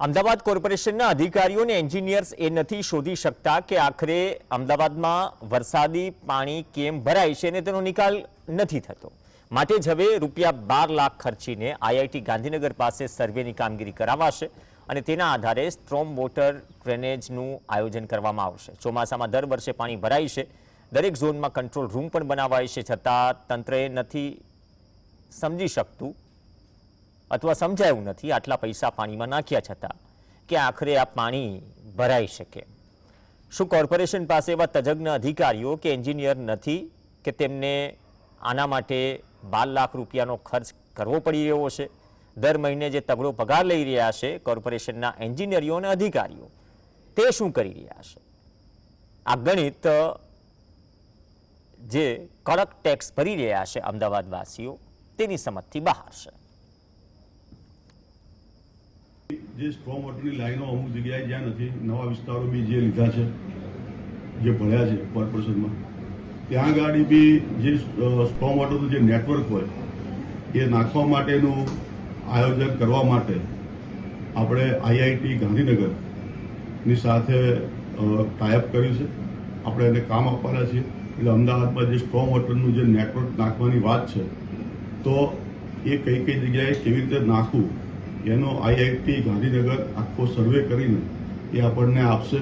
અમદાવાદ કોર્પોરેશનના અધિકારીઓ અને એન્જિનિયર્સ એ નથી શોધી શકતા કે આખરે અમદાવાદમાં વરસાદી પાણી કેમ ભરાય છે અને તેનો નિકાલ નથી થતો. માટે જ હવે રૂપિયા બાર લાખ ખર્ચીને આઈઆઈટી ગાંધીનગર પાસે સર્વેની કામગીરી કરાવાશે અને તેના આધારે સ્ટ્રોમ વોટર ડ્રેનેજનું આયોજન કરવામાં આવશે. ચોમાસામાં દર વર્ષે પાણી ભરાય છે. દરેક ઝોનમાં કંટ્રોલ રૂમ પણ બનાવાય છે છતાં તંત્રએ નથી સમજી શકતું અથવા સમજાયું નથી, આટલા પૈસા પાણીમાં નાખ્યા છતાં કે આખરે આ પાણી ભરાઈ શકે. શું કોર્પોરેશન પાસે એવા તજજ્ઞ અધિકારીઓ કે એન્જિનિયર નથી કે તેમને આના માટે બાર લાખ રૂપિયાનો ખર્ચ કરવો પડી રહ્યો છે દર મહિને જે તગડો પગાર લઈ રહ્યા છે કોર્પોરેશનના એન્જિનિયરો અને અધિકારીઓ, તે શું કરી રહ્યા છે આ ગણિત જે કડક ટેક્સ ભરી રહ્યા છે અમદાવાદવાસીઓ, તેની સમજથી બહાર છે. જે સ્ટ્રોમ વોટરની લાઈનો અમુક જગ્યાએ જ્યાં નથી, નવા વિસ્તારો બી જે લીધા છે, જે ભણ્યા છે કોર્પોરેશનમાં, ત્યાં ગાડી બી જે સ્ટ્રોંગ વોટરનું જે નેટવર્ક હોય, એ નાખવા માટેનું આયોજન કરવા માટે આપણે આઈઆઈટી ગાંધીનગરની સાથે ટાઈઅપ કર્યું છે. આપણે એને કામ આપવાના છીએ. એટલે અમદાવાદમાં જે સ્ટ્રોંગ વોટરનું જે નેટવર્ક નાખવાની વાત છે, તો એ કઈ કઈ જગ્યાએ કેવી રીતે નાખવું એનો આઈઆઈટી ગાંધીનગર આખો સર્વે કરીને એ આપણને આપશે.